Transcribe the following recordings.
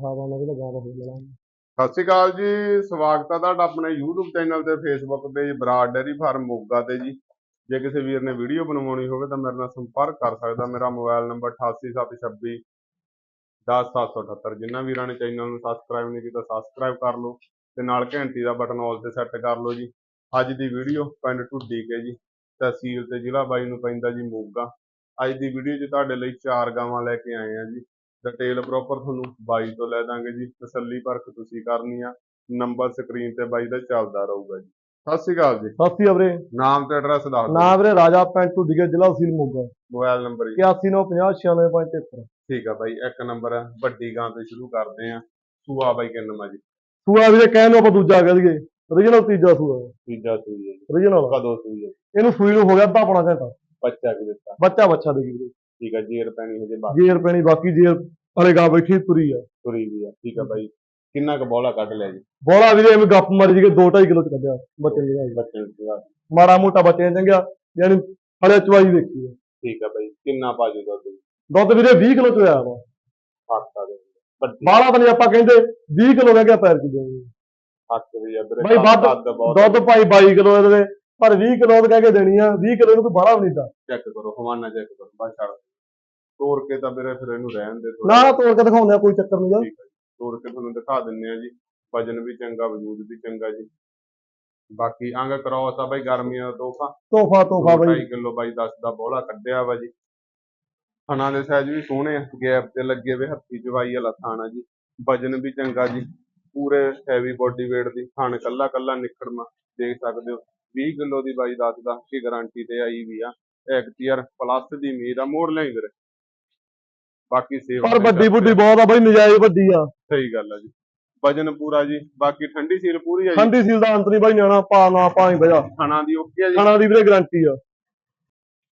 ਹਵਾ ਨਾਲ ਵੀ ਲਗਾ ਰਹੇ ਮੇਰਾ ਸਤਿ ਸ਼੍ਰੀ ਅਕਾਲ ਜੀ, ਸਵਾਗਤ ਹੈ ਤੁਹਾਡਾ ਆਪਣੇ YouTube ਚੈਨਲ ਤੇ, Facebook page Brar dairy farm Moga ਤੇ ਜੀ। ਜੇ ਕਿਸੇ ਵੀਰ ਨੇ ਵੀਡੀਓ ਬਣਵਾਉਣੀ ਹੋਵੇ ਤਾਂ ਮੇਰੇ ਨਾਲ ਸੰਪਰਕ ਕਰ ਸਕਦਾ। ਮੇਰਾ ਮੋਬਾਈਲ ਨੰਬਰ 8876 10778 ਜਿਨ੍ਹਾਂ ਵੀਰਾਂ ਨੇ ਚੈਨਲ ਨੂੰ ਸਬਸਕ੍ਰਾਈਬ ਨਹੀਂ ਕੀਤਾ ਸਬਸਕ੍ਰਾਈਬ ਕਰ ਲਓ ਤੇ ਨਾਲ ਘੰਟੀ ਦਾ ਬਟਨ ਆਲ ਤੇ ਸੈੱਟ ਕਰ ਲਓ ਜੀ। ਅੱਜ ਦੀ ਵੀਡੀਓ ਪਿੰਡ ਢੁੱਡੀ ਕੇ ਜੀ, ਤਹਿਸੀਲ ਤੇ ਜ਼ਿਲ੍ਹਾ ਬਾਈ ਨੂੰ ਪੈਂਦਾ ਜੀ ਮੋਗਾ। ਅੱਜ ਦੀ ਵੀਡੀਓ 'ਚ ਤੁਹਾਡੇ ਲਈ ਚਾਰ ਗਾਵਾਂ ਲੈ ਕੇ ਆਏ ਆ ਜੀ। ਡਿਟੇਲ ਪ੍ਰੋਪਰ ਤੁਹਾਨੂੰ ਬਾਈ ਤੋਂ ਲੈ ਦਾਂਗੇ ਜੀ। ਤਸੱਲੀ ਪਰਖ ਤੁਸੀਂ ਕਰਨੀ ਆ। ਨੰਬਰ ਸਕਰੀਨ ਤੇ ਬਾਈ ਦਾ ਚੱਲਦਾ ਰਹੂਗਾ ਜੀ। ਸਤਿ ਸ਼੍ਰੀ ਅਕਾਲ ਜੀ। ਸਤਿ ਸ਼੍ਰੀ ਅਕਾਲ ਵੀਰੇ। ਨਾਮ ਤੇ ਐਡਰੈਸ ਦੱਸ ਦਿਓ। ਨਾਮ ਵੀਰੇ ਰਾਜਾ ਪਿੰਡ ਢੁੱਡੀਗੇ ਜ਼ਿਲ੍ਹਾ ਸੀਲ ਮੋਗਾ। ਮੋਬਾਈਲ ਨੰਬਰ ਜੀ। 8195096573 ਠੀਕ ਆ ਬਾਈ ਇੱਕ ਨੰਬਰ ਹੈ ਵੱਡੀ ਗਾਂ ਤੋਂ ਸ਼ੁਰੂ ਕਰਦੇ ਆ। ਸੂਆ ਬਾਈ ਕਿੰਨਾ ਮਾ ਜੀ? ਸੂਆ ਵੀਰੇ ਕਹਿਣ ਨੂੰ ਆਪਾਂ ਦੂਜਾ ਕਹਿ ਦਈਏ। Origignal ਤੀਜਾ ਸੂਆ। ਤੀਜਾ ਸੂਈ ਹੈ ਜੀ। Origignal ਕਦੋਂ ਸੂਈ ਹੈ ਇਹਨੂੰ ਸੂਈ ਨੂੰ ਹੋ ਗਿਆ ਅੱਧਾ ਪੌਣਾ ਘੰਟਾ। ਬੱਚਾ ਕਿ ਦਿੱਤਾ। ਬੱਚਾ ਬੱਚਾ ਦੇ ਵੀਰੇ। ਠੀਕ ਆ ਜੇਰ ਪੈਣੀ ਹਜੇ ਬਾਕੀ। ਜੇਰ ਪੈਣੀ ਬਾਕੀ ਜੇਰ ਹਲੇ ਗਾਂ ਬੈਠੀ ਤੁਰੀ ਆ। ਤੁਰੀ ਵੀ ਆ ਠੀਕ ਆ ਬਾਈ। ਕਿੰਨਾ ਕੁ ਬੋਲਾ ਕੱਢ ਲਿਆ ਜੀ? ਬੋਲਾ ਵੀਰੇ ਐਵੇਂ ਗੱਪ ਮਾਰੀ ਜੀ 2.5 ਕਿਲੋ ਚ ਕੱਢਿਆ ਬੱਚੇ ਨੇ ਜੀ ਬੱਚੇ ਸੀਗਾ। ਮਾੜਾ ਮੋਟਾ ਬੱਚੇ ਚੰਗਿਆ ਯਾਨੀ ਹਲੇ ਚਵਾਈ ਦੇਖੀ ਆ। ਠੀਕ ਆ ਬਾਈ ਕਿੰਨਾ ਪਾਜੂ ਦੁੱਧ? ਦੁੱਧ ਵੀਰੇ 20 ਕਿਲੋ ਚ ਆਇਆ ਵਾ ਹੱਥ ਦੇ ਨਹੀਂ ਆਪਾਂ ਕਹਿੰਦੇ 20 ਕਿਲੋ ਕਹਿ ਕੇ ਪੈਰ ਚ ਦੇ ਹੱਥ ਵੀ ਆ ਵੀਰੇ ਬਾਈ ਵੱਧ- ਦੁੱਧ ਭਾਈ 22 ਕਿਲੋ ਇਹਦੇ ਪਰ 20 ਕਿਲੋ ਕਹਿ ਕੇ ਦੇਣੀ ਆ 20 ਕਿਲੋ ਨੂੰ ਕੋਈ ਬਾਹਲਾ ਵੀ ਨਹੀਂ ਦਾ ਚੈੱਕ ਕਰੋ ਹਵਾਨਾ ਚੈੱਕ ਕਰੋ ਛੱਡ ਤੋੜ ਕੇ ਤਾਂ ਵੀਰੇ ਫਿਰ ਇਹਨੂੰ ਰਹਿਣ ਦੇ ਥੋੜ੍ਹਾ। ਨਾ ਨਾ ਤੋੜ ਕੇ ਦਿਖਾਉਂਦੇ ਆ ਕੋਈ ਚੱਕਰ ਨਹੀਂ ਠੀਕ ਹੈ ਜੀ। ਤੋੜ ਕੇ ਤੁਹਾਨੂੰ ਦਿਖਾ ਦਿੰਨੇ ਆ ਜੀ। ਵਜਨ ਵੀ ਚੰਗਾ ਵਜੂਦ ਵੀ ਚੰਗਾ ਜੀ। ਬਾਕੀ ਅੰਗ ਕ੍ਰੋਸ ਆ ਬਾਈ ਗਰਮੀਆਂ ਦਾ ਤੋਹਫਾ। ਤੋਹਫਾ ਤੋਹਫਾ ਬਾਈ। 2.5 ਕਿਲੋ ਬਾਈ 10 ਦਾ ਬੋਲਾ ਕੱਢਿਆ ਵਾ ਜੀ। ਥਣਾ ਦੇ ਸਾਈਜ਼ ਵੀ ਸੋਹਣੇ ਆ। ਗੈਪ ਤੇ ਲੱਗੇ ਵੇ ਹੱਥੀ ਜਵਾਈ ਵਾਲਾ ਥਾਣਾ ਜੀ। ਵਜਨ ਵੀ ਚੰਗਾ ਜੀ। ਪੂਰੇ ਹੈਵੀ ਬੋਡੀ weight ਦੀ ਥਣ ਕੱਲਾ ਕੱਲਾ ਨਿਕੜਮਾ ਦੇਖ ਸਕਦੇ ਹੋ 20 ਕਿਲੋ ਦੀ ਬਾਈ ਦੱਸਦਾ ਕਿ ਗਾਰੰਟੀ ਤੇ ਆਈ ਵੀ ਆ। ਐਕਟੀਅਰ ਪਲੱਸ ਦੀ ਉਮੀਦ ਆ। ਮੋੜ ਵੀਰੇ। ਬਾਕੀ ਸੇਵਾ ਪਰ ਵੱਡੀ ਬੁੱਢੀ। ਬਹੁਤ ਆ ਬਾਈ ਨਜਾਇਜ਼ ਵੱਡੀ ਆ। ਸਹੀ ਗੱਲ ਆ ਜੀ। ਵਜਨ ਪੂਰਾ ਜੀ ਬਾਕੀ ਠੰਡੀ ਸੀਲ ਪੂਰੀ ਆ ਜੀ? ਠੰਡੀ ਸੀਲ ਦਾ ਅੰਤ ਨਹੀਂ ਬਾਈ ਨਿਆਣਾ ਪਾ ਨਾ ਪਾ ਹੀ ਬਜਾ ਥਣਾ ਦੀ ਓਕੇ ਆ ਜੀ? ਖਾਣਾ ਦੀ ਵੀਰੇ ਗਾਰੰਟੀ ਆ।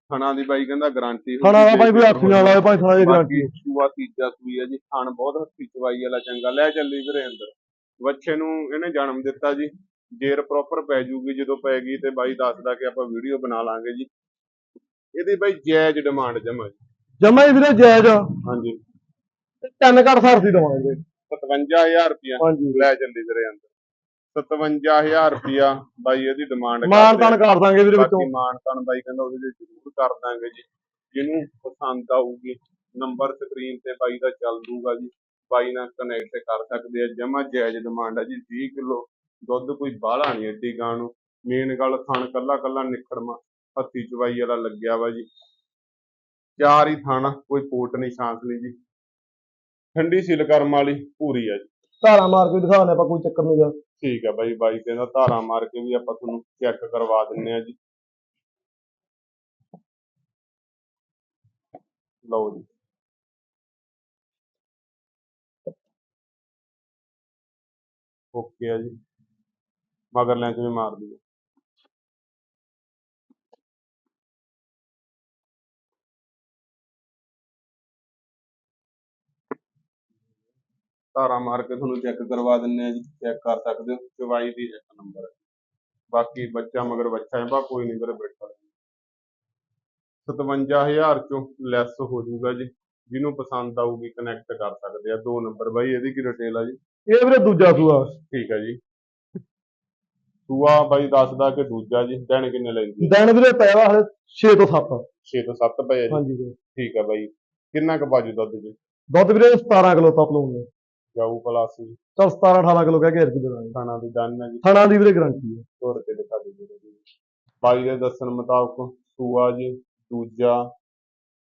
ਥਣਾ ਦੀ ਬਾਈ ਕਹਿੰਦਾ ਗਾਰੰਟੀ ਖਾਣਾ ਦਾ ਬਾਈ ਕੋਈ ਹੱਥ ਨਾਲ ਆਏ ਭਾਈ ਖਾਣਾ ਦੀ ਗਾਰੰਟੀ ਸੂਆ ਤੀਜਾ ਸੂਈ ਆ ਜੀ। ਥਣ ਬਹੁਤ ਹੱਥੀ ਚਵਾਈ ਵਾਲਾ ਚੰਗਾ। ਲੈ ਚੱਲੀ ਵੀਰੇ ਅੰਦਰ। ਬੱਚੇ ਨੂੰ ਇਹਨੇ ਜਨਮ ਦਿੱਤਾ ਜੀ। ਜੇਰ ਪ੍ਰੋਪਰ ਪੈ ਜੂਗੀ ਜਦੋਂ ਪੈਗੀ ਤੇ ਬਾਈ ਦੱਸਦਾ ਕਿ ਆਪਾਂ ਵੀਡੀਓ ਬਣਾ ਲਾਂਗੇ ਜੀ। ਇਹਦੀ ਬਾਈ ਜਾਇਜ਼ ਡਿਮਾਂਡ ਜਮਾ ਜੀ। ਜਮਾ ਹੀ ਵੀਰੇ ਜਾਇਜ਼ ਆ। ਹਾਂਜੀ। ਤੇ ਤਿੰਨ ਘੱਟ ਸਰਸੀ ਦਵਾਂਗੇ। 57000 ਰੁਪਇਆ ਹਾਂਜੀ। ਲੈ ਚੱਲੀ ਵੀਰੇ ਅੰਦਰ। 57000 ਰੁਪਇਆ ਬਾਈ ਇਹਦੀ ਡਿਮਾਂਡ ਮਾਨ ਤਾਨ ਕਰ ਦਾਂਗੇ ਵੀਰੇ ਵਿੱਚੋਂ। ਬਾਕੀ ਮਾਨ ਤਾਨ ਬਾਈ ਕਹਿੰਦਾ ਉਹਦੇ ਵਿੱਚ ਜ਼ਰੂਰ ਕਰ ਦਾਂਗੇ ਜੀ। ਜਿਹਨੂੰ ਪਸੰਦ ਆਊਗੀ ਨੰਬਰ ਸਕਰੀਨ ਤੇ ਬਾਈ ਦਾ ਚੱਲ ਦੂਗਾ ਜੀ। ਬਾਈ ਨਾਲ ਕਨੈਕਟ ਕਰ ਸਕਦੇ ਆ। ਜਮਾ ਜਾਇਜ਼ ਡਿਮਾਂਡ ਆ ਜੀ। 20 ਕਿਲੋ ਦੁੱਧ ਕੋਈ ਬਾਹਲਾ ਨਹੀਂ ਏਡੀ ਗਾਂ ਨੂੰ। ਮੇਨ ਗੱਲ ਥਣ ਕੱਲਾ ਕੱਲਾ ਨਿਖੜਮਾ। ਹੱਥੀ ਚਵਾਈ ਵਾਲਾ ਲੱਗਿਆ ਵਾ ਜੀ। ਚਾਰ ਹੀ ਥਣ ਕੋਈ ਪੋਟ ਨਹੀਂ ਛਾਂਸ ਨਹੀਂ ਜੀ। ਠੰਡੀ ਸਿਲ ਕਰਮ ਵਾਲੀ ਪੂਰੀ ਆ ਜੀ। ਧਾਰਾ ਮਾਰ ਕੇ ਦਿਖਾਉਂਦੇ ਆਪਾਂ ਕੋਈ ਚੱਕਰ ਨਹੀਂ ਆ ਠੀਕ ਆ ਬਾਈ ਬਾਈ ਕਹਿੰਦਾ ਧਾਰਾ ਮਾਰ ਕੇ ਵੀ ਆਪਾਂ ਤੁਹਾਨੂੰ ਚੈੱਕ ਕਰਵਾ ਦਿੰਨੇ ਆ ਜੀ। ਲਓ ਜੀ। ਓਕੇ ਆ ਜੀ। ਮਗਰ ਲੈਂਚ ਵੀ ਮਾਰ ਦਿਓ ਧਾਰਾ ਮਾਰ ਕੇ ਤੁਹਾਨੂੰ ਚੈੱਕ ਕਰਵਾ ਦਿੰਨੇ ਆ ਜੀ ਚੈੱਕ ਕਰ ਸਕਦੇ ਹੋ ਚਵਾਈ ਦੀ ਇੱਕ ਨੰਬਰ ਹੈ। ਬਾਕੀ ਬੱਚਾ ਮਗਰ ਬੱਚਾ ਹੈ ਬਾ ਕੋਈ ਨਹੀਂ ਵੀਰੇ ਬੈਠਾ 57000 ਚੋਂ ਲੈਸ ਹੋ ਜਾਊਗਾ ਜੀ ਜਿਹਨੂੰ ਪਸੰਦ ਆਊਗੀ ਕਨੈਕਟ ਕਰ ਸਕਦੇ ਆ ਦੋ ਨੰਬਰ ਬਾਈ ਇਹਦੀ ਕੀ ਡਿਟੇਲ ਆ ਜੀ? ਇਹ ਵੀਰੇ ਦੂਜਾ ਸੂਆ। ਠੀਕ ਹੈ ਜੀ। ਸੂਆ ਬਾਈ ਦੱਸਦਾ ਕਿ ਦੂਜਾ ਜੀ ਦਿਨ ਕਿੰਨੇ ਲੈਂਦੀ ਦਿਨ ਵੀਰੇ ਪਿਆ ਵਾ ਹਲੇ 6 ਤੋਂ 7 6 ਤੋਂ 7 ਪਏ ਆ ਜੀ। ਹਾਂਜੀ ਠੀਕ ਹੈ ਬਾਈ ਕਿੰਨਾ ਕੁ ਬਾਜੂ ਦੁੱਧ ਜੀ? ਦੁੱਧ ਵੀਰੇ 17 ਕਿਲੋ ਤੱਕ ਲਾਉਂਦੇ ਜਾਊ ਪਲਾਸ ਚਲ 17 18 ਕਿਲੋ ਕਹਿ ਕੇ ਅਰਜੀ ਦੇ ਦਾਂਗੇ ਖਾਣਾ ਦੀ ਦਨ ਹੈ ਜੀ। ਖਾਣਾ ਦੀ ਵੀਰੇ ਗਾਰੰਟੀ ਆ। ਤੋੜ ਕੇ ਦਿਖਾ ਦੇ ਜੀ। ਬਾਈ ਦੇ ਦੱਸਣ ਮੁਤਾਬਕ ਸੂਆ ਜੀ ਦੂਜਾ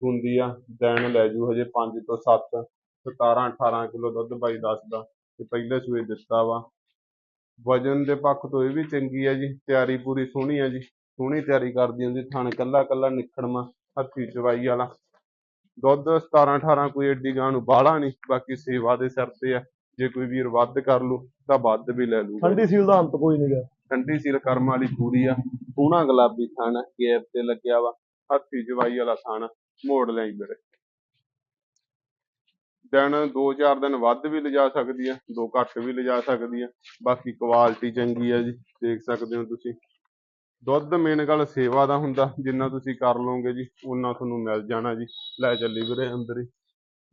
ਹੁੰਦੀ ਆ ਦਿਨ ਲੈ ਜੂ ਹਜੇ 5 ਤੋਂ 7 17 18 ਕਿਲੋ ਦੁੱਧ ਬਾਈ ਦੱਸਦਾ ਤੇ ਪਹਿਲੇ ਸੂਏ ਦਿੱਤਾ ਵਾ। ਵਜਨ ਦੇ ਪੱਖ ਤੋਂ ਇਹ ਵੀ ਚੰਗੀ ਆ ਜੀ ਤਿਆਰੀ ਪੂਰੀ ਸੋਹਣੀ ਆ ਜੀ। ਸੋਹਣੀ ਤਿਆਰੀ ਕਰਦੀ ਹੁੰਦੀ ਥਣ ਕੱਲਾ ਕੱਲਾ ਨਿਖੜਮਾ ਹੱਥੀ ਚਵਾਈ ਵਾਲਾ। ਦੁੱਧ 17 18 ਕੋਈ ਏਡੀ ਗਾਂ ਨੂੰ ਬਾਹਲਾ ਨਹੀਂ ਬਾਕੀ ਸੇਵਾ ਦੇ ਸਿਰ ਤੇ ਆ। ਜੇ ਕੋਈ ਵੀਰ ਵੱਧ ਕਰ ਲੂ ਤਾਂ ਵੱਧ ਵੀ ਲੈ ਲੂਗਾ। ਠੰਡੀ ਸੀਲ ਦਾ ਅੰਤ ਕੋਈ ਨਹੀਂਗਾ ਠੰਡੀ ਸੀਲ ਕਰਮ ਵਾਲੀ ਪੂਰੀ ਆ। ਸੋਹਣਾ ਗੁਲਾਬੀ ਥਣ ਗੈਪ ਤੇ ਲੱਗਿਆ ਵਾ। ਹੱਥੀ ਜਵਾਈ ਵਾਲਾ ਥਣ ਮੋੜ ਲਈ ਵੀਰੇ ਦਿਨ 2-4 ਦਿਨ ਵੱਧ ਵੀ ਲਿਜਾ ਸਕਦੀ ਆ ਦੋ ਘੱਟ ਵੀ ਲਿਜਾ ਸਕਦੀ ਆ। ਬਾਕੀ ਕੁਆਲਿਟੀ ਚੰਗੀ ਆ ਜੀ ਦੇਖ ਸਕਦੇ ਹੋ ਤੁਸੀਂ। ਦੁੱਧ ਮੇਨ ਗੱਲ ਸੇਵਾ ਦਾ ਹੁੰਦਾ ਜਿੰਨਾ ਤੁਸੀਂ ਕਰ ਲਓਗੇ ਜੀ ਉਨਾ ਤੁਹਾਨੂੰ ਮਿਲ ਜਾਣਾ ਜੀ ਲੈ ਚੱਲੀ ਵੀਰੇ ਅੰਦਰ ਹੀ।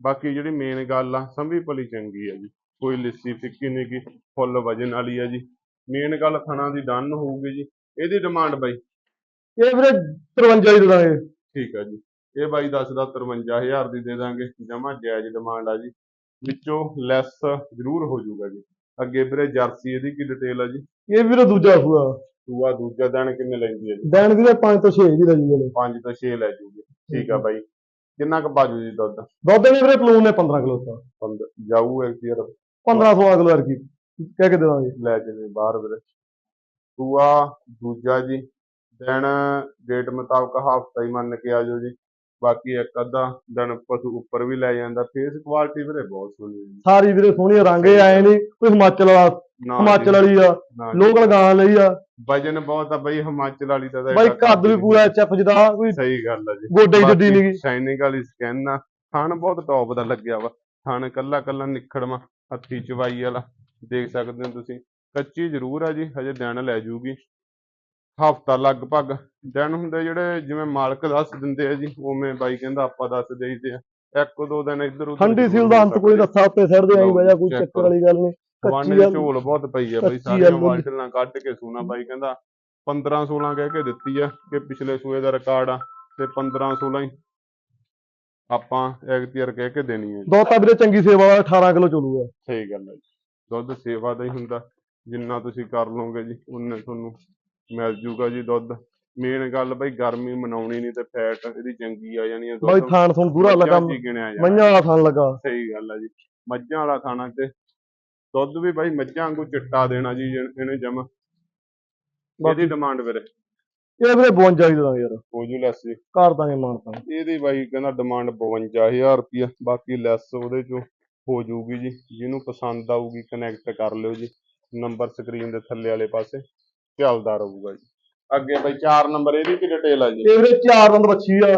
ਬਾਕੀ ਜਿਹੜੀ ਮੇਨ ਗੱਲ ਆ ਸੰਭੀ ਭਲੀ ਚੰਗੀ ਆ ਜੀ ਕੋਈ ਲਿੱਸੀ ਫਿੱਕੀ ਨਹੀਂ ਗੀ ਫੁੱਲ ਵਜਨ ਵਾਲੀ ਆ ਜੀ। ਮੇਨ ਗੱਲ ਥਣਾ ਦੀ ਡਨ ਹੋਊਗੀ ਜੀ ਇਹਦੀ ਡਿਮਾਂਡ ਬਾਈ। ਇਹ ਵੀਰੇ 53 ਦੀ ਦੇ ਦਾਂਗੇ। ਠੀਕ ਆ ਜੀ ਇਹ ਬਾਈ ਦੱਸਦਾ 53000 ਦੀ ਦੇ ਦਾਂਗੇ ਜਮਾ ਜਾਇਜ਼ ਡਿਮਾਂਡ ਆ ਜੀ। ਵਿੱਚੋਂ ਲੈਸ ਜ਼ਰੂਰ ਹੋ ਜਾਊਗਾ ਜੀ। ਅੱਗੇ ਵੀਰੇ ਜਰਸੀ ਇਹਦੀ ਕੀ ਡਿਟੇਲ ਆ ਜੀ? ਇਹ ਵੀਰੇ ਦੂਜਾ ਸੂਆ ਦੂਆ ਦੂਜਾ ਦਿਨ ਕਿੰਨੇ ਲੈਂਦੀ ਹੈ ਜੀ? ਦੇਣ ਵੀਰੇ 5 ਤੋਂ 6 ਦੀ ਲੱਗੀ ਨੇ 5 ਤੋਂ 6 ਲੈ ਜੂਗੀ। ਠੀਕ ਆ ਬਾਈ। ਕਿੰਨਾ ਕੁ ਬਾਜੂ ਜੀ ਦੁੱਧ? ਦੁੱਧ ਨੇ ਵੀਰੇ ਪਲੂਨ ਨੇ 15 ਕਿਲੋ ਦਾ ਪੰਦ- ਜਾਊ ਇੱਕ ਯਾਰ। 15 16 ਕਿਲੋ ਅਰਕੀ ਕਹਿ ਕੇ ਦੇ ਦਾਂਗੇ ਲੈ ਜਨੇ ਬਾਹਰ ਵੀਰੇ। ਦੂਆ ਦੂਜਾ ਜੀ। ਦਿਨ ਡੇਟ ਮੁਤਾਬਕ ਹਫਤਾ ਹੀ ਮੰਨ ਕੇ ਆਜੋ ਜੀ। ਬਾਕੀ ਇੱਕ ਅੱਧਾ ਦਿਨ ਪਸ਼ੂ ਉੱਪਰ ਵੀ ਲੈ ਜਾਂਦਾ। ਫੇਸ ਕੁਆਲਿਟੀ ਵੀਰੇ ਬਹੁਤ ਸੋਹਣੀ ਹੈ ਜੀ। ਸਾਰੀ ਵੀਰੇ ਸੋਹਣੀ ਰੰਗ ਇਹ ਆਏ ਨਹੀਂ। ਕੋਈ ਹਿਮਾਚਲ ਵਾਲਾ ਨਾ ਹਿਮਾਚਲ ਵਾਲੀ ਆ ਨਾ ਜੀ। ਲੋਕਲ ਗਾਂ ਲਈ ਆ। ਵਜਨ ਬਹੁਤ ਆ ਬਈ ਹਿਮਾਚਲ ਵਾਲੀ ਦਾ ਤਾਂ ਬਾਈ ਕੱਦ ਵੀ ਪੂਰਾ ਐਚਐਫ ਜਿਹਦਾ ਕੋਈ ਸਹੀ ਗੱਲ ਆ ਜੀ। ਗੋਡੇ ਦੀ ਜੱਡੀ ਨਹੀਂ ਸ਼ਾਈਨਿੰਗ ਵਾਲੀ ਸਕਿਨ ਆ ਥਣ ਬਹੁਤ ਟੌਪ ਦਾ ਲੱਗਿਆ ਵਾ। ਥਣ ਕੱਲਾ ਕੱਲਾ ਨਿਖੜਵਾ ਹੱਥੀ ਚਵਾਈ ਵਾਲਾ ਦੇਖ ਸਕਦੇ ਹੋ ਤੁਸੀਂ। ਕੱਚੀ ਜ਼ਰੂਰ ਆ ਜੀ ਹਜੇ ਦਿਨ ਲੈ ਜੂਗੀ। ਹਫਤਾ ਲਗਭਗ ਦਿਨ ਹੁੰਦੇ ਜਿਹੜੇ ਜਿਵੇਂ ਮਾਲਕ ਦੱਸ ਦਿੰਦੇ ਆ ਜੀ ਉਵੇਂ ਬਾਈ ਕਹਿੰਦਾ ਆਪਾਂ ਦੱਸ ਦੇਈਦੇ ਆ। ਇੱਕ ਦੋ ਦਿਨ ਇੱਧਰ ਉੱਧਰ ਠੰਡੀ ਜ਼ਰੂਰ ਸੀਲ ਦਾ ਅੰਤ ਕੋਈ ਰੱਸਾ ਉੱਤੇ ਸਿਰ ਦੇ ਆਈ ਵਜਾ ਕੋਈ ਚੱਕਰ ਵਾਲੀ ਗੱਲ ਨਹੀਂ ਕੱਚੀ ਆ ਝੋਲ ਬਹੁਤ ਪਈ ਆ ਬਈ ਕੱਚੀ ਸਾਰੀਆਂ ਆਲੂ ਦੀ। ਵਾਲਟਲਾਂ ਕੱਢ ਕੇ ਸੂਣਾ ਬਾਈ ਕਹਿੰਦਾ 15 16 ਕਹਿ ਕੇ ਦਿੱਤੀ ਆ ਕਿ ਪਿਛਲੇ ਸੂਏ ਦਾ ਰਿਕਾਰਡ ਆ ਤੇ 15 16 ਹੀ ਆਪਾਂ ਐਗਤੀਅਰ ਕਹਿ ਕੇ ਦੇਣੀ ਤਾਂ ਵੀਰੇ ਚੰਗੀ ਸੇਵਾ ਵਾਲਾ 18 ਕਿਲੋ ਚੱਲੂਗਾ ਸਹੀ ਗੱਲ ਹੈ ਜੀ। ਦੁੱਧ ਸੇਵਾ ਦਾ ਹੀ ਹੁੰਦਾ ਜਿੰਨਾ ਤੁਸੀਂ ਕਰ ਲਓਗੇ ਜੀ ਉਨੇ ਤੁਹਾਨੂੰ ਮਿਲ ਜੂਗਾ ਜੀ ਦੁੱਧ। ਮੇਨ ਗੱਲ ਬਈ ਗਰਮੀ ਮਨਾਉਣੀ ਨਹੀਂ ਤੇ ਫੈਟ ਇਹਦੀ ਚੰਗੀ ਆ ਜਾਣੀ ਆ ਬਾਈ ਥਾਣ ਥੁਣ ਪੂਰਾ ਲੱਗਾ ਮੱਝਾਂ 'ਚ ਹੀ ਗਿਣਿਆ ਜਾਣਾ ਮਈਆਂ ਵਾਲਾ ਥਾਣ ਲੱਗਾ। ਸਹੀ ਗੱਲ ਆ ਜੀ। ਮੱਝਾਂ ਵਾਲਾ ਖਾਣਾ ਤੇ ਦੁੱਧ ਵੀ ਬਾਈ ਮੱਝਾਂ ਵਾਂਗੂ ਚਿੱਟਾ ਦੇਣਾ ਜੀ ਇਹਨੇ ਜਮ ਇਹਦੀ ਡਿਮਾਂਡ ਵੀਰੇ। ਇਹ ਵੀਰੇ 52 ਦੀ ਦੇ ਦਾਂਗੇ ਯਾਰ। ਹੋ ਜੂ ਲੈਸ। ਜੀ ਕਰ ਦਾਂਗੇ ਮਾਨਤਾ। ਇਹਦੀ ਬਾਈ ਕਹਿੰਦਾ ਡਿਮਾਂਡ 52000 ਰੁਪਇਆ ਬਾਕੀ ਲੈਸ ਉਹਦੇ ਚੋਂ ਹੋ ਜਾਊਗੀ ਜੀ। ਜਿਹਨੂੰ ਪਸੰਦ ਆਊਗੀ ਕਨੈਕਟ ਕਰ ਲਿਓ ਜੀ। ਨੰਬਰ ਸਕਰੀਨ ਦੇ ਥੱਲੇ ਵਾਲੇ ਪਾਸੇ ਚੱਲਦਾ ਰਹੂਗਾ ਜੀ। ਅੱਗੇ ਬਾਈ 4 ਨੰਬਰ ਇਹਦੀ ਕੀ ਡਿਟੇਲ ਆ ਜੀ। ਇਹ ਵੀਰੇ ਚਾਰ ਦੰਦ ਬੱਚੀ ਆ।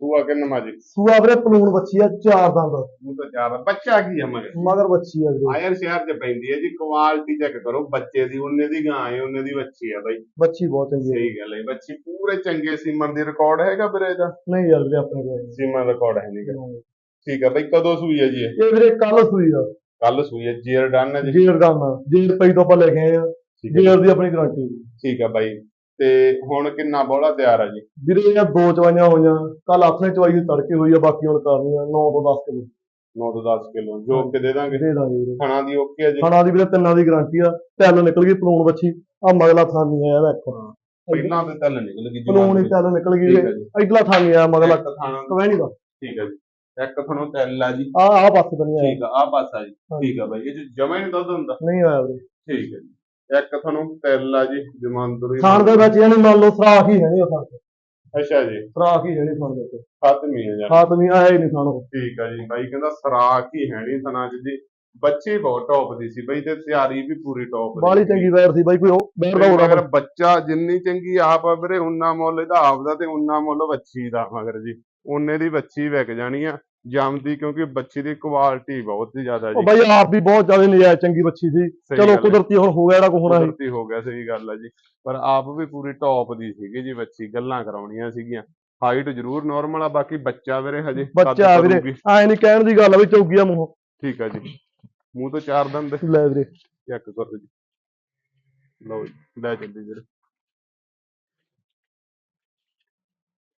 ਤੂੰ ਆ ਕੇ ਨਮਾਜੀ ਸੂਆ ਵੀਰੇ ਪਲੂਣ ਬੱਚੀ ਆ ਚਾਰ ਦੰਦ। ਤੂੰ ਤਾਂ ਚਾਰ ਬੱਚਾ ਕੀ ਹੈ ਮਗਰ? ਮਗਰ ਬੱਚੀ ਆ ਵੀਰੇ। ਆਇਰ ਸ਼ਹਿਰ 'ਚ ਪੈਂਦੀ ਹੈ ਜੀ ਕੁਆਲਿਟੀ ਚੈੱਕ ਕਰੋ। ਬੱਚੇ ਦੀ ਉਹਨੇ ਦੀ ਗਾਂ ਹੈ ਉਹਨੇ ਦੀ ਬੱਚੀ ਹੈ ਬਾਈ। ਬੱਚੀ ਬਹੁਤ ਚੰਗੀ ਆ। ਸਹੀ ਗੱਲ ਹੈ ਬੱਚੀ ਪੂਰੇ ਚੰਗੇ ਸੀਮਨ ਦੀ ਰਿਕਾਰਡ ਹੈਗਾ ਵੀਰੇ ਇਹਦਾ? ਨਹੀਂ ਯਾਰ ਵੀਰੇ ਆਪਣੇ ਕੋਲ। ਸੀਮਨ ਰਿਕਾਰਡ ਹੈ ਨਹੀਂ। ਠੀਕ ਹੈ ਬਾਈ ਕਦੋਂ ਸੂਈ ਹੈ ਜੀ ਇਹ? ਇਹ ਵੀਰੇ ਕੱਲ ਸੂਈ ਆ। ਕੱਲ ਸੂਈ ਹੈ ਜੀਰ ਡਨ ਹੈ ਜੀ। ਜੇਰ ਦਾ ਨਾ ਜੇਰ ਪਈ ਤੋਂ ਆਪਾਂ ਲੈ ਕੇ ਆਏ ਆ। ਹੈ ਜੇਰ ਦੀ ਆਪਣੀ ਗਾਰੰਟੀ ਠੀਕ ਹੈ ਬਾਈ। ਤੇ ਹੁਣ ਕਿੰਨਾ ਬੋਲਾ ਤਿਆਰ ਹੈ ਜੀ? ਵੀਰੇ ਇਹ ਦੋ ਚਵਾਈਆਂ ਹੋਈਆਂ। ਕੱਲ ਆਪਣੇ ਚਵਾਈ ਤੜਕੇ ਹੋਈ ਆ ਬਾਕੀ ਹੁਣ ਕਰਨੀ ਆ। 9 ਤੋਂ 10 ਕਿਲੋ। 9 ਤੋਂ 10 ਕਿਲੋ। ਜੋ ਕੇ ਦੇ ਦਾਂਗੇ। ਦੇ ਦਾਂਗੇ ਵੀਰੇ। ਖਾਣਾ ਦੀ ਓਕੇ ਹੈ ਜੀ? ਖਾਣਾ ਦੀ ਵੀਰੇ ਤਿੰਨਾਂ ਦੀ ਗਾਰੰਟੀ ਆ। ਟੈਲ ਨਿਕਲ ਗਈ ਪਲੂਣ ਬੱਚੀ ਆ ਮਗਲਾ ਥਾਂ ਨਹੀਂ ਆਇਆ ਵੇਖੋ ਪਹਿਲਾਂ ਤੇ ਤਲ ਨਿਕਲ ਗਈ ਪਲੂਣ ਹੀ ਟੈਲ ਨਿਕਲ ਗਈ ਠੀਕ ਹੈ ਜੀ। ਇਧਰਲਾ ਥਾਂ ਨਹੀਂ ਆਇਆ ਮਗਲਾ। ਕਵੈਣੀ ਦਾ ਠੀਕ ਹੈ ਜੀ। ਇੱਕ ਤੁਹਾਨੂੰ ਤੈਲ ਆ ਜੀ। ਆ ਆ ਪਾਸੇ ਆਇਆ। ਠੀਕ ਆ ਆ ਪਾਸਾ ਜੀ। ਠੀਕ ਆ ਬਾਈ। ਇਹ ਜਮਾ ਹੀ ਨਹੀਂ ਦੁੱਧ ਹੁੰਦਾ। ਨਹੀਂ ਆਇਆ ਵੀਰੇ। ਠੀਕ ਹੈ ਜੀ। ਇੱਕ ਤੁਹਾਨੂੰ ਤੈਲ ਆ ਜੀ ਜਮਾਂਦਰੀ ਖਾਣ ਦੇ ਵਿੱਚ ਯਾਨੀ ਮੰਨ ਲਓ ਸਰਾਖ ਹੀ ਹੈ ਨਹੀਂ ਉਹ ਅੱਛਾ ਜੀ। ਸਰਾਖ ਹੀ ਨਹੀਂ ਖਾਣ ਦੇ ਵਿੱਚ। ਖਤਮ ਹੀ ਹੈ ਜੀ ਖਾਤ ਨਹੀਂ ਆਇਆ ਹੀ ਨਹੀਂ ਖਾਣ। ਠੀਕ ਆ ਜੀ ਬਾਈ ਕਹਿੰਦਾ ਸਰਾਖ ਹੀ ਹੈ ਨਹੀਂ ਚ ਜੀ। ਬੱਚੀ ਬਹੁਤ ਟੌਪ ਦੀ ਸੀ ਬਾਈ ਤੇ ਤਿਆਰੀ ਵੀ ਪੂਰੀ ਟੌਪ ਦੀ ਬਾਲੀ ਚੰਗੀ ਵੈਰ ਸੀ ਬਾਈ ਕੋਈ ਉਹ ਬੈਰ ਦਾ ਹੋਣਾ ਬੱਚਾ ਜਿੰਨੀ ਚੰਗੀ ਆਪ ਆ ਵੀਰੇ ਉਨਾ ਮੁੱਲ ਇਹਦਾ ਆਪ ਦਾ ਤੇ ਉਨਾ ਮੁੱਲ ਬੱਚੀ ਦਾ ਮਗਰ ਜੀ। ਉਹਨੇ ਦੀ ਬੱਚੀ ਵਿਕ ਜਾਣੀ ਆ। ਜੰਮਦੀ ਕਿਉਂਕਿ ਬੱਚੀ ਦੀ ਕੁਆਲਿਟੀ ਬਹੁਤ ਹੀ ਜ਼ਿਆਦਾ ਉਹ ਜੀ। ਬਾਈ ਆਪ ਵੀ ਬਹੁਤ ਜ਼ਿਆਦਾ ਨਜਾਇਜ਼ ਚੰਗੀ ਬੱਚੀ ਸੀ। ਸਹੀ ਚਲੋ ਗੱਲ ਹੈ। ਕੁਦਰਤੀ ਹੁਣ ਹੋ ਗਿਆ ਜਿਹੜਾ ਕੋ ਹੋਣਾ ਸੀ। ਕੁਦਰਤੀ ਹੋ ਗਿਆ ਸਹੀ ਗੱਲ ਆ ਜੀ। ਪਰ ਆਪ ਵੀ ਪੂਰੀ ਟੌਪ ਦੀ ਸੀਗੀ ਜੀ ਬੱਚੀ ਗੱਲਾਂ ਕਰਾਉਣੀਆਂ ਸੀਗੀਆਂ। ਹਾਈਟ ਜ਼ਰੂਰ ਨਾਰਮਲ ਆ ਬਾਕੀ ਬੱਚਾ ਵੀਰੇ ਹਜੇ ਕੱਦ ਬੱਚਾ ਵੀਰੇ ਕਰੂਗੀ। ਐ ਨਹੀਂ ਕਹਿਣ ਦੀ ਗੱਲ ਆ ਵੀ ਚੌਗੀ ਆ ਮੂੰਹ। ਠੀਕ ਆ ਜੀ। ਮੂੰਹ ਤੋਂ ਚਾਰ ਦੰਦ। ਲੈ ਵੀਰੇ। ਚੈੱਕ ਕਰੋ ਜੀ। ਲਓ ਜੀ ਲੈ ਚੱਲੀ ਵੀਰੇ।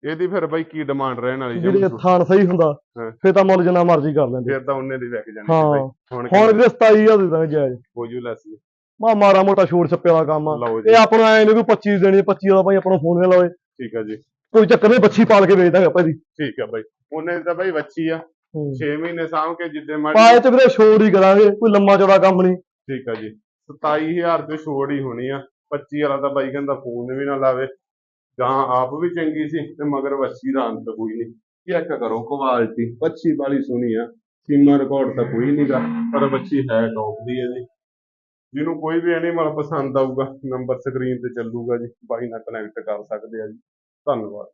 ਇਹਦੀ ਫਿਰ ਬਾਈ ਕੀ ਡਿਮਾਂਡ ਰਹਿਣ ਵਾਲੀ ਜੀ ਵੀਰੇ ਥਾਣ ਸਹੀ ਹੁੰਦਾ ਹਾਂ। ਫੇਰ ਤਾਂ ਮੁੱਲ ਜਿੰਨਾ ਮਰਜ਼ੀ ਕਰ ਲੈਂਦੇ। ਫਿਰ ਤਾਂ ਉਹਨੇ ਦੀ ਵਿਕ ਜਾਣੀ ਸੀ ਬਾਈ। ਹਾਂ ਹੁਣ ਹੁਣ ਵੀਰੇ 27000 ਦੇ ਦਾਂਗੇ ਜਾਇਜ਼। ਜੂ ਲੈਸ ਮਾ ਮਾਰਾ ਮੋਟਾ ਛੋੜ ਛੱਪੇ ਵਾਲਾ ਕੰਮ ਆ। ਲਓ ਇਹ ਆਪਾਂ ਨੂੰ ਐ ਨਹੀਂ ਵੀ 25 ਦੇਣੀ 25 ਦਾ ਭਾਈ ਆਪਾਂ ਨੂੰ ਫੋਨ ਨਾ ਲਾਵੇ ਠੀਕ ਆ ਜੀ। ਕੋਈ ਚੱਕਰ ਨਹੀਂ ਬੱਚੀ ਪਾਲ ਕੇ ਵੇਚ ਦਾਂਗੇ ਆਪਾਂ ਦੀ ਠੀਕ ਆ ਬਾਈ। ਉਹਨੇ ਤਾਂ ਬਾਈ ਬੱਚੀ ਆ। 6 ਮਹੀਨੇ ਸਾਂਭ ਕੇ ਜਿੱਦੇ ਮਾੜੀ ਪਾਏ ਚ ਵੀਰੇ ਛੋੜ ਹੀ ਕਰਾਂਗੇ ਕੋਈ ਲੰਮਾ ਚੌੜਾ ਕੰਮ ਨਹੀਂ। ਠੀਕ ਆ ਜੀ। 27000 ਤੇ ਛੋੜ ਹੀ ਹੋਣੀ ਆ। 25 ਵਾਲਾ ਤਾਂ ਬਾਈ ਕਹਿੰਦਾ ਫੋਨ ਵੀ ਨਾ ਲਾਵੇ। ਜਾਂ ਆਪ ਵੀ ਚੰਗੀ ਸੀ ਤੇ ਮਗਰ ਵੱਛੀ ਦਾ ਅੰਤ ਕੋਈ ਨਹੀਂ। ਚੈੱਕ ਕਰੋ ਕੁਆਲਿਟੀ, ਵੱਛੀ ਵਾਲੀ ਸੁਣੀ ਆ, ਸੀਮਾ ਰਿਕਾਰਡ ਤਾਂ ਕੋਈ ਨਹੀਂਗਾ ਪਰ ਵੱਛੀ ਹੈ ਟੌਪ ਦੀ ਹੈ ਜੀ। ਜਿਹਨੂੰ ਕੋਈ ਵੀ ਐਨੀਮਲ ਪਸੰਦ ਆਊਗਾ ਨੰਬਰ ਸਕਰੀਨ ਤੇ ਚੱਲੂਗਾ ਜੀ, ਬਾਈ ਨਾਲ ਕਨੈਕਟ ਕਰ ਸਕਦੇ ਆ ਜੀ। ਧੰਨਵਾਦ।